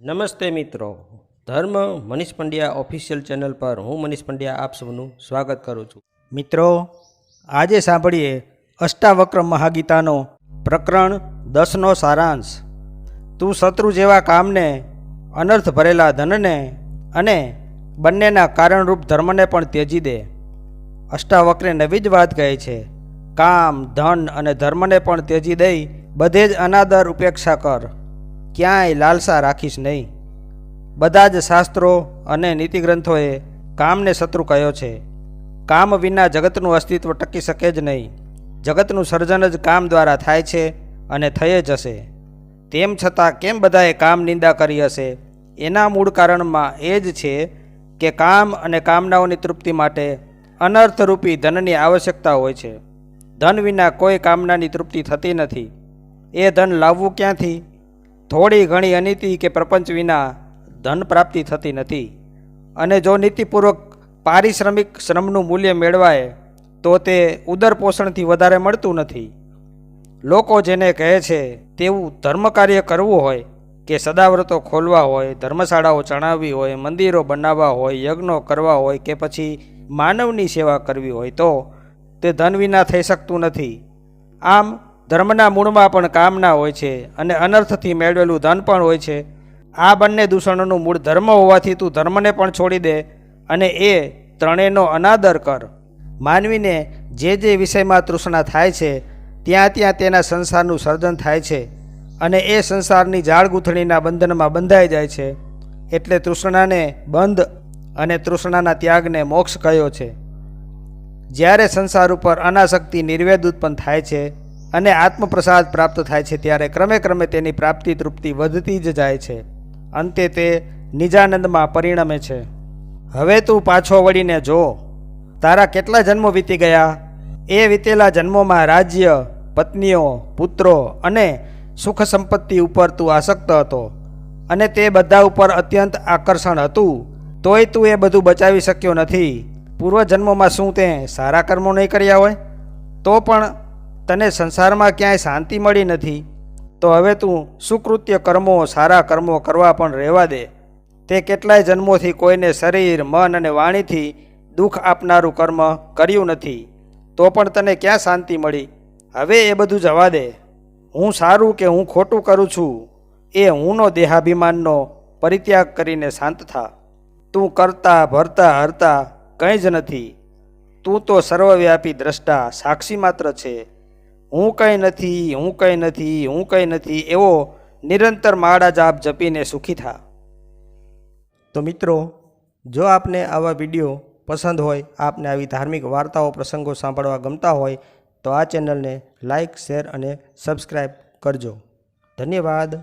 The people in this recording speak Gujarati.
નમસ્તે મિત્રો. ધર્મ મનીષ પંડ્યા ઓફિશિયલ ચેનલ પર હું મનીષ પંડ્યા આપ સૌનું સ્વાગત કરું છું. મિત્રો, આજે સાંભળીએ અષ્ટાવક્ર મહાગીતાનો પ્રકરણ દસનો સારાંશ. તું શત્રુ જેવા કામને, અનર્થ ભરેલા ધનને અને બંનેના કારણરૂપ ધર્મને પણ ત્યજી દે. અષ્ટાવક્રે નવી જ વાત કહે છે, કામ, ધન અને ધર્મને પણ ત્યજી દઈ બધે જ અનાદર ઉપેક્ષા કર. ક્યાંય લાલસા રાખીશ નહીં. બધા જ શાસ્ત્રો અને નીતિગ્રંથોએ કામને શત્રુ કહ્યો છે. કામ વિના જગતનું અસ્તિત્વ ટકી શકે જ નહીં. જગતનું સર્જન જ કામ દ્વારા થાય છે અને થઈ જ હશે. તેમ છતાં કેમ બધાએ કામ નિંદા કરી હશે? એના મૂળ કારણમાં એ જ છે કે કામ અને કામનાઓની તૃપ્તિ માટે અનર્થરૂપી ધનની આવશ્યકતા હોય છે. ધન વિના કોઈ કામનાની તૃપ્તિ થતી નથી. એ ધન લાવવું ક્યાંથી? થોડી ઘણી અનીતિ કે પ્રપંચ વિના ધન પ્રાપ્તિ થતી નથી. અને જો નીતિપૂર્વક પારિશ્રમિક શ્રમનું મૂલ્ય મેળવાય, તો તે ઉદર પોષણથી વધારે મળતું નથી. લોકો જેને કહે છે, તેવું ધર્મ કાર્ય કરવું હોય કે સદાવ્રતો ખોલવા હોય, ધર્મશાળાઓ ચણાવવી હોય, મંદિરો બનાવવા હોય, યજ્ઞો કરવા હોય કે પછી માનવની સેવા કરવી હોય, તો તે ધન વિના થઈ શકતું નથી. આમ ધર્મના મૂળમાં પણ કામના હોય છે અને અનર્થથી મેળવેલું ધન પણ હોય છે. આ બંને દૂષણોનું મૂળ ધર્મ હોવાથી તું ધર્મને પણ છોડી દે અને એ ત્રણેયનો અનાદર કર. માનવીને જે જે વિષયમાં તૃષ્ણા થાય છે, ત્યાં ત્યાં તેના સંસારનું સર્જન થાય છે અને એ સંસારની ઝાડ ગૂંથણીના બંધનમાં બંધાઈ જાય છે. એટલે તૃષ્ણાને બંધ અને તૃષ્ણાના ત્યાગને મોક્ષ કહ્યો છે. જ્યારે સંસાર ઉપર અનાસક્તિ નિર્વેદ ઉત્પન્ન થાય છે અને આત્મપ્રસાદ પ્રાપ્ત થાય છે ત્યારે ક્રમે ક્રમે તેની પ્રાપ્તિ તૃપ્તિ વધતી જ જાય છે. અંતે તે નિજાનંદમાં પરિણમે છે. હવે તું પાછો વળીને જો. તારા કેટલા જન્મો વીતી ગયા? એ વીતેલા જન્મોમાં રાજ્ય, પત્નીઓ, પુત્રો અને સુખ સંપત્તિ ઉપર તું આસક્ત હતો. અને તે બધા ઉપર અત્યંત આકર્ષણ હતું. તોય તું એ બધું બચાવી શક્યો નથી. પૂર્વજન્મોમાં શું તે સારા કર્મો નહીં કર્યા હોય? તો પણ તને સંસારમાં ક્યાંય શાંતિ મળી નથી, તો હવે તું સુકૃત્ય કર્મો, સારા કર્મો કરવા પણ રહેવા દે. તે કેટલાય જન્મોથી કોઈને શરીર, મન અને વાણીથી દુઃખ આપનારું કર્મ કર્યું નથી, તો પણ તને ક્યાં શાંતિ મળી? હવે એ બધું જવા દે. હું સારું કે હું ખોટું કરું છું, એ હુંનો દેહાભિમાનનો પરિત્યાગ કરીને શાંત થા. તું કરતા, ભરતા, હરતા કંઈ જ નથી. તું તો સર્વવ્યાપી દ્રષ્ટા, સાક્ષી માત્ર છે. હું કંઈ નથી, હું કંઈ નથી, હું કંઈ નથી, એવો નિરંતર માળા જાપ જપીને સુખી થા. તો મિત્રો, જો આપને આવા વીડિયો પસંદ હોય, આપને આવી ધાર્મિક વાર્તાઓ, પ્રસંગો સાંભળવા ગમતા હોય, તો આ ચેનલને લાઈક, શેર અને સબસ્ક્રાઈબ કરજો. ધન્યવાદ.